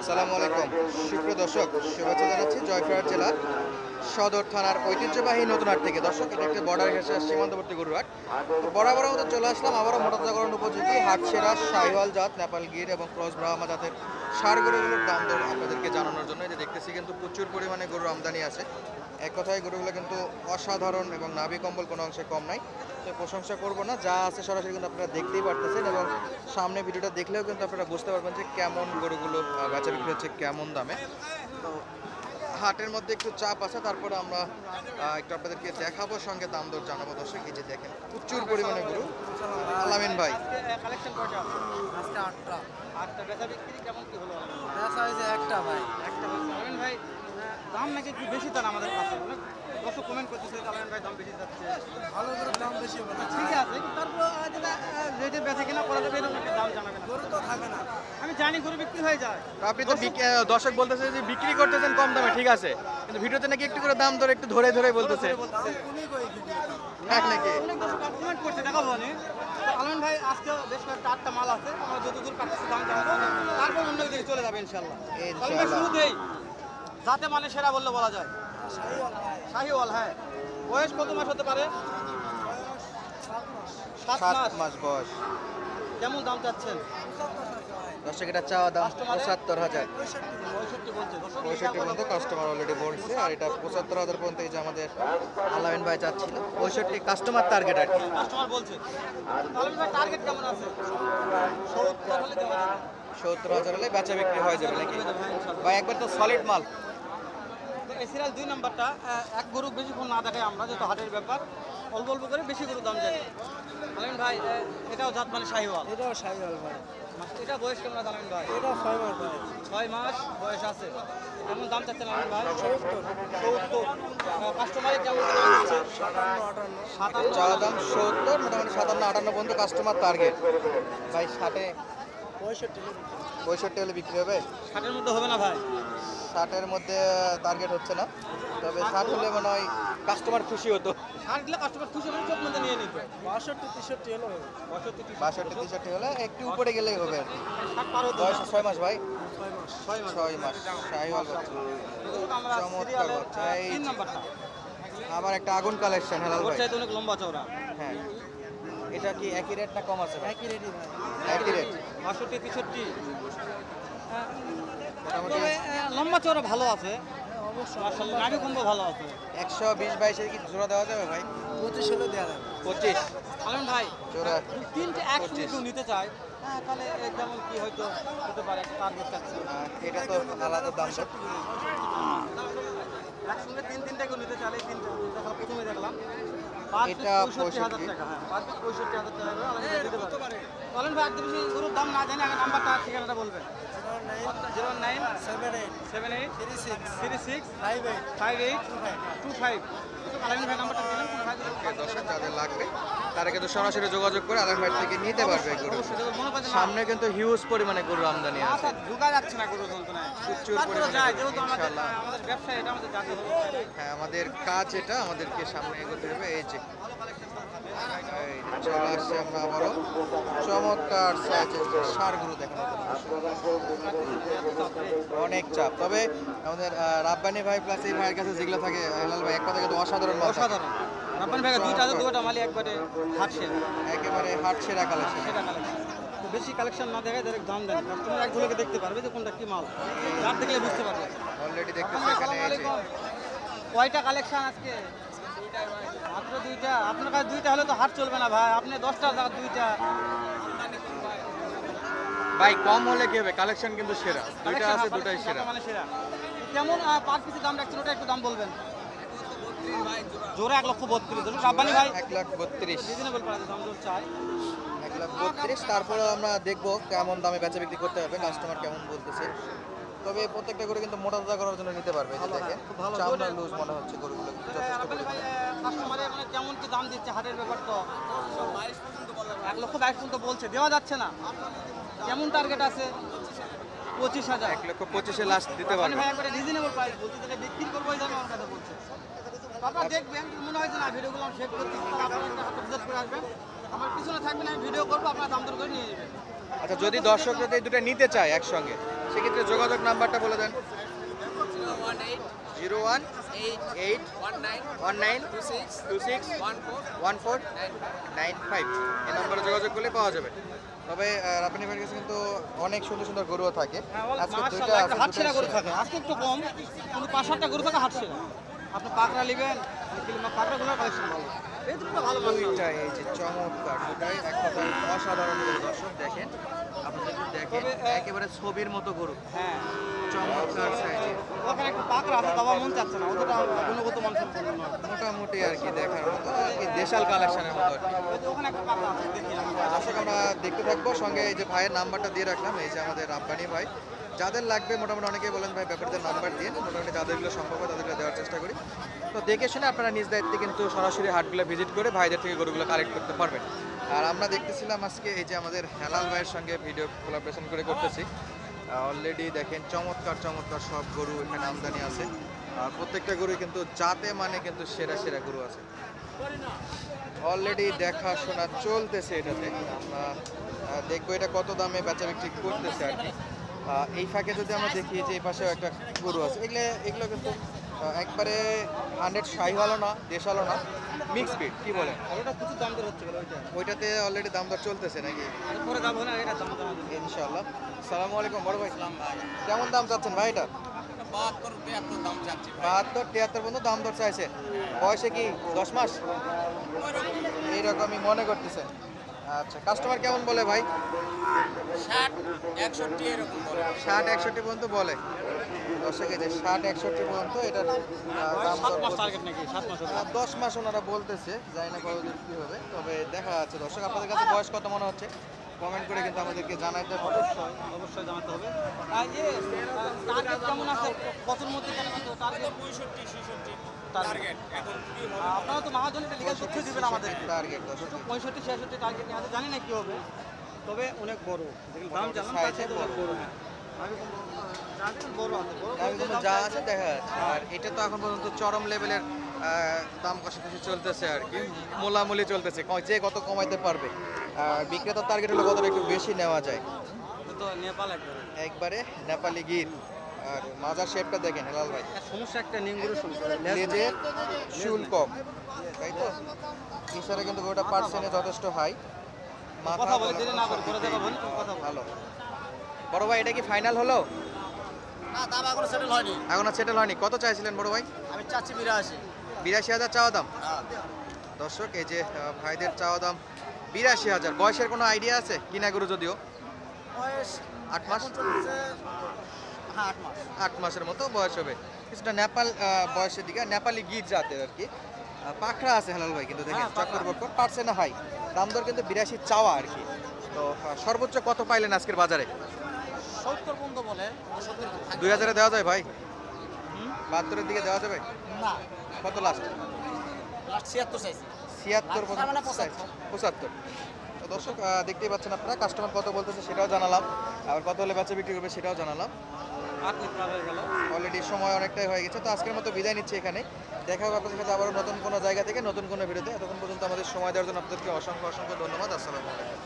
আসসালামু আলাইকুম। সুপ্রিয় দর্শক, শুভেচ্ছা জানাচ্ছি জয়পুরহাট জেলার সদর থানার ঐতিহ্যবাহী নতুন হাট থেকে। দর্শক, এটা একটি বর্ডার ঘেসে সীমান্তবর্তী গরুহাট। বরাবর মতো চলে আসলাম আবারও মোটরজাগরণ উপযোগী হাটসেরা সাইওয়াল জাত, নেপাল গির এবং ক্রস ব্রাহ্মা জাতের সার গরুগুলোর দাম দর। আপনাদেরকে দেখতেছি, কিন্তু প্রচুর পরিমাণে গরুর আমদানি আছে। এক কথায় গরুগুলো কিন্তু অসাধারণ এবং নাভি কম্বল কোনো অংশে কম নাই। তো প্রশংসা করব না, যা আছে সরাসরি কিন্তু আপনারা দেখতেই পারতেছেন এবং সামনে ভিডিওটা দেখলেও কিন্তু আপনারা বুঝতে পারবেন যে কেমন গরুগুলো বেচা বিক্রি হচ্ছে কেমন দামে। তো হাটের মধ্যে একটু চাপ আছে তারপরে আমরা একটু আপনাদেরকে দেখাবো সঙ্গে দাম দর জানাব। দর্শক এই যে দেখেন প্রচুর পরিমাণে গরু। আলামিন ভাই। কালেকশন কয়টা আজকে আটটা। আটটা বেচা বিক্রি কেমন কি হলো? দেখা হয়েছে একটা ভাই। একটা আলমেন ভাই দাম নাকি একটু বেশি দেন আমাদের কাছে দর্শক কমেন্ট করতেছে আলমেন ভাই দাম বেশি যাচ্ছে। ভালো করে দাম বেশি বলে ঠিক আছে তারপর যেটা রেটে বেচে কিনা করা যাবে এরকম দাম জানাবেন। গরু তো থাকে না। আমি জানি গরু বিক্রি হয়ে যায়। আপনি তো দর্শক বলতেছে যে বিক্রি করতেছেন কম দামে ঠিক আছে। কিন্তু ভিডিওতে নাকি একটু করে দাম ধরে একটু ধরে ধরে বলতেছে। কই হ্যাঁ নাকি কমেন্ট করছে দেখাবো তো আলমেন ভাই আজকে বেশ কয়েকটা আটটা মাল আছে। আমরা যত দূর পাচ্ছি দাম জানাব। তারপর অন্য দিকে চলে যাবে ইনশাল্লাহ শুরুতেই যাতে মানে সেরা বললে বলা যায়। শাহিওয়াল হ্যাঁ। বয়স কত মাস হতে পারে? সাত মাস। বয়স। কেমন দাম চাচ্ছেন? দর্শক এটা চাওয়া দাম পঁচাত্তর হাজার। পঁয়ষট্টি পর্যন্ত কাস্টমার অলরেডি বলছে আর এটা পঁচাত্তর হাজার পর্যন্ত এই যে আমাদের আলামিন ভাই চাচ্ছিল। পঁয়ষট্টি কাস্টমার টার্গেট আর কি। কাস্টমার বলছে। টার্গেট কেমন আছে? সত্তর হলে বেচা বিক্রি হয়ে যাবে নাকি? হ্যাঁ, ভাই একবার তো সলিড মাল। এই সিরিয়াল দুই নাম্বারটা এক গরু বেশিক্ষণ না দেখাই আমরা যেহেতু হাটের ব্যাপার। অল্প অল্প করে বেশি গরু দাম যায়। আলমিন ভাই এটাও জাত মানে শাহিওয়াল। এটাও শাহিওয়াল ভাই। এটা বয়স কেমন আলমিন ভাই? এটাও ছয় মাস ভাই ছয় মাস বয়স আছে। কেমন দাম চাচ্ছেন আলমিন ভাই? সত্তর। সত্তর। কাস্টমারে কেমন সাতান্ন আটান্ন সাতান্ন। চাওয়া দাম সত্তর মোটামুটি সাতান্ন আটান্ন পর্যন্ত কাস্টমার টার্গেট ভাই ষাটে পঁয়ষট্টি পঁয়ষট্টি হলে বিক্রি হবে? ষাটের মধ্যে হবে না ভাই। ষাটের মধ্যে টার্গেট হচ্ছে না। তবে ষাট হলে মনে হয় কাস্টমার খুশি হতো। ষাট দিলে কাস্টমার খুশি হবে চোখ মধ্যে নিয়ে নিত। বাষট্টি তেষট্টি হলো বাষট্টি তেষট্টি হলে একটু উপরে গেলেই হবে আর কি। বয়স ছয় মাস ভাই। ছয় মাস ছয় মাস। চমৎকার বাচ্চা, এই তিন যে। নাম্বারটা। আবার একটা আগুন কালেকশন হেলাল ভাই। অনেক লম্বা চওড়া। হ্যাঁ। এটা কি একই রেট না কম আছে একই রেডি ভাই। একই রেট বাষট্টি তেষট্টি। তবে লম্বা চওড়া ভালো আছে। অবশ্যই মার্শাল্লাহ ভালো আছে। একশো বিশ বাইশে কি জোড়া দেওয়া যাবে ভাই? পঁচিশ হলে দেওয়া যাবে। পঁচিশ। আলম ভাই জোড়া তিনটে একসঙ্গে পঁচিশ। কেউ নিতে চায়। হ্যাঁ তাহলে যেমন কি হয়তো হতে পারে একটা টার্গেট চাচ্ছে এটা তো আলাদা দাম একসঙ্গে তিন তিনটা কেউ নিতে চাইলে তিনটা দেখলাম প্রথমে দেখলাম। এটা পঁয়ষট্টি হাজার টাকা হ্যাঁ পাঁচ পঁয়ষট্টি হাজার টাকা করে ভাই একদম গরুর দাম না জানি আগে নাম্বারটা ঠিকানাটা বলবেন। Zero nine? Nine seven eight. Seven eight? Three six. Three six? Five eight. Five eight? Two five. Two ভাই নাম্বারটা দিলেন কোনো ভাই যদি ওকে, দর্শক যাদের লাগবে তারা কিন্তু সরাসরি যোগাযোগ করে আলম ভাই থেকে নিতে পারবে গরু। মনে সামনে কিন্তু হিউজ পরিমাণে গরুর আমদানি আছে। ঢুকা যাচ্ছে না গরু প্রচুর পরিমাণে আমাদের জাতীয় হ্যাঁ আমাদের কাজ এটা আমাদেরকে সামনে এগোতে হবে। এই যে চলে আসছে আমরা আবারও। চমৎকার সাইজের সার গরু দেখানোর জন্য। অনেক চাপ। তবে আমাদের রাব্বানি ভাই প্লাস এই ভাইয়ের কাছে যেগুলো থাকে হেলাল ভাই এক কথা কিন্তু অসাধারণ অসাধারণ। রাব্বানি ভাই দুইটা আছে দুইটা মালি একবারে হাট সেরা একেবারে হাট সেরা কালেকশন সেটা কালেকশন তো বেশি কালেকশন না দেখায় ডাইরেক্ট দাম দেন। কাস্টমার এক ঝুলকে দেখতে পারবে যে কোনটা কি মাল। যার দেখলে বুঝতে পারবে। অলরেডি আলাইকুম। কয়টা কালেকশন আজকে? মাত্র দুইটা। আপনার কাছে দুইটা হলে তো হাট চলবে না ভাই। আপনি দশটা জায়গা দুইটা। ভাই কম হলে কি হবে? কালেকশন কিন্তু সেরা। দুইটা আছে দুটাই সেরা। মানে সেরা। কেমন পার পিসের দাম রাখছেন ওটা একটু দাম বলবেন? জোরে এক লক্ষ বত্রিশ। ধরুন রাব্বানি ভাই। এক লাখ বত্রিশ। রিজনেবল প্রাইসে দাম জোর চাই। এক লাখ বত্রিশ তারপরে আমরা দেখব কেমন দামে বেচা বিক্রি করতে হবে কাস্টমার কেমন বলতেছে। তবে প্রত্যেকটা গরু কিন্তু মোটা তাজা করার জন্য নিতে পারবে এই ভালো। চামড়া লুজ মনে হচ্ছে গরুগুলো যথেষ্ট কাস্টমারে মানে কেমন কি দাম দিচ্ছে হাটের ব্যাপার তো? এক লক্ষ বাইশ পর্যন্ত বলছে দেওয়া যাচ্ছে না। কেমন টার্গেট আছে? পঁচিশ হাজার। এক লক্ষ পঁচিশে লাস্ট দিতে মানে পারবে। রিজনেবল প্রাইস বলছে যেটা বিক্রি করব ওই দামে আমার কথা বলছে। আপনারা দেখবেন মনে হয় যে না ভিডিওগুলো আমি শেষ করতে আপনারা ভিজিট করে আসবেন। আমার পিছনে থাকবেন আমি ভিডিও করব আপনারা দাম দর করে নিয়ে নেবেন। আচ্ছা যদি দর্শকরা এই দুটো নিতে চায় একসঙ্গে সেক্ষেত্রে যোগাযোগ নাম্বারটা বলে দেন। One eight zero one eight eight one nine one nine two six two six one four one four nine five. এই নম্বরে যোগাযোগ করলে পাওয়া যাবে। তবে রাপিনী ভাইয়ের কাছে কিন্তু অনেক সুন্দর সুন্দর গরুও থাকে। হ্যাঁ, আজকে দুইটা ছেঁড়া গরু থাকে। আজকে একটু কম কিন্তু পাঁচ সাতটা গরু থাকে হাত ছেঁড়া আপনি পাকড়া নেবেন পাকড়াগুলোর কালেকশন ভালো। এই দুটো ভালো দুইটা এই যে চমৎকার দুটাই এক কথায় অসাধারণ দর্শক দেখেন। দেখেন একেবারে ছবির মতো গরু। হ্যাঁ। চমৎকার ওখানে একটা পাকড়া আছে বাবা মন চাচ্ছে না গুণগত মান মোটামুটি আর কি দেখার মতো আর কি দেশাল কালেকশনের মতো আর কি। ওখানে একটা পাকড়া আছে দেখি। দর্শক আমরা দেখতে থাকব। সঙ্গে এই যে ভাইয়ের নাম্বারটা দিয়ে রাখলাম এই যে আমাদের রাব্বানি ভাই। যাদের লাগবে, মোটামুটি অনেকেই বলেন ভাই ব্যাপারদের নাম্বার দিয়ে মোটামুটি যাদেরগুলো সম্ভব হয় তাদেরকে দেওয়ার চেষ্টা করি। তো দেখে শুনে আপনারা নিজ দায়িত্বে কিন্তু সরাসরি হাটগুলো ভিজিট করে ভাইদের থেকে গরুগুলো কালেক্ট করতে পারবেন। আর আমরা দেখতেছিলাম আজকে এই যে আমাদের হেলাল ভাইয়ের সঙ্গে ভিডিও কোলাবরেশন করে করতেছি। অলরেডি দেখেন চমৎকার চমৎকার সব গরু এখানে আমদানি আছে। আর প্রত্যেকটা গরু কিন্তু জাতে মানে কিন্তু সেরা সেরা গরু আছে। অলরেডি দেখাশোনা চলতেছে এটাতে। আমরা দেখব এটা কত দামে বেচা বিক্রি করতেছে আর কি। এই ফাঁকে যদি আমরা দেখি যে এই পাশেও একটা গরু আছে এগুলো এগুলো কিন্তু একবারে হান্ড্রেড শাহি হলো না দেশ হলো না মিক্স বিট কি বলে ওটা প্রচুর দাম দর হচ্ছে ওইটাতে অলরেডি দাম দর চলতেছে নাকি? পরে দাম না এটা দাম দাম ইনশাল্লাহ সালামু আলাইকুম বড় ভাই। কেমন দাম চাচ্ছেন ভাই এটা? বাহাত্তর তিয়াত্তর পর্যন্ত দাম দর চাইছে। বয়সে কি? দশ মাস? এইরকমই মনে করতেছেন। আচ্ছা কাস্টমার কেমন বলে ভাই? ষাট একষট্টি এরকম বলে। ষাট একষট্টি পর্যন্ত বলে। দশে কেজি ষাট একষট্টি পর্যন্ত এটার দাম সাত দর মাস বলতেছে। টার্গেট নাকি? সাত মাস আহ, দশ মাস ওনারা বলতেছে জানি না কতদূর কী হবে তবে দেখা যাচ্ছে। দর্শক আপনাদের কাছে বয়স কত মনে হচ্ছে? কমেন্ট করে কিন্তু আমাদেরকে জানাইতে হবে অবশ্যই অবশ্যই জানাতে হবে। আর ইয়ে টার্গেট কেমন আছে? কতর মধ্যে কেন টার্গেট পঁয়ষট্টি ছেষট্টি। টার্গেট আপনারা তো মহাজনের লিগাল তথ্য দিবেন আমাদের টার্গেট পঁয়ষট্টি। ছেষট্টি টার্গেট নিয়ে। জানি না কি হবে তবে অনেক বড়। দাম জানলাম তার চাইতে অনেক বড় হ্যাঁ যা আছে দেখা যাচ্ছে। আর এটা তো এখন পর্যন্ত চরম লেভেলের দাম কষাকষি চলতেছে আর কি। মোলামুলি চলতেছে যে কত কমাইতে পারবে। বিক্রেতার টার্গেট হলো কতটা একটু বেশি নেওয়া যায়। এটা তো নেপাল একবারে। একবারে নেপালি গির। আর মাজার শেপটা দেখেন হেলাল ভাই। সমস্যা একটা লেজ লেজের শুল কম তাই তো? এছাড়া কিন্তু গোটা পার্সেন্টে যথেষ্ট হাই। কথা বলে দেরি না করে করে দেবো বোন কথা বল। ভালো। বড় ভাই এটা কি ফাইনাল হলো? না দাম এখনও সেটেল হয়নি। এখনও সেটেল হয়নি। কত চাইছিলেন বড় ভাই? আমি চাচ্ছি বিরাশি। বিরাশি হাজার চাওয়া দাম? দর্শক এই যে ভাইদের চাওয়া দাম বিরাশি হাজার। বয়সের কোনো আইডিয়া আছে? কিনা গরু যদিও। বয়স আট মাস? হ্যাঁ আট মাস। আট মাসের মতো বয়স হবে। কিছুটা নেপাল বয়সের দিকে নেপালি গির জাতের আর কি। পাখরা আছে হেলাল ভাই কিন্তু দেখেন হ্যাঁ। চক্কর বক্কর পারছে না হাই। দাম দর কিন্তু বিরাশি চাওয়া আর কি। তো সর্বোচ্চ কত পাইলেন আজকের বাজারে? সত্তর পর্যন্ত বলে দুই হাজারে দেওয়া যায় ভাই? বাহাত্তরের দিকে দেওয়া যাবে? না। কত লাস্ট ছিয়াত্তর চাইছি ছিয়াত্তর তার মানে পঁচাত্তর। দর্শক দেখতেই পাচ্ছেন আপনারা কাস্টমার কত বলতেছে সেটাও জানালাম। আবার কত হলে বেচা বিক্রি করবে সেটাও জানালাম। অলরেডি সময় অনেকটাই হয়ে গেছে তো আজকের মতো বিদায় নিচ্ছি এখানে। দেখা হবে আপনাদের সাথে আবারও নতুন কোনো জায়গা থেকে নতুন কোনো ভিডিওতে। এতক্ষণ পর্যন্ত আমাদের সময় দেওয়ার জন্য আপনাদেরকে অসংখ্য অসংখ্য ধন্যবাদ। আসসালামু আলাইকুম।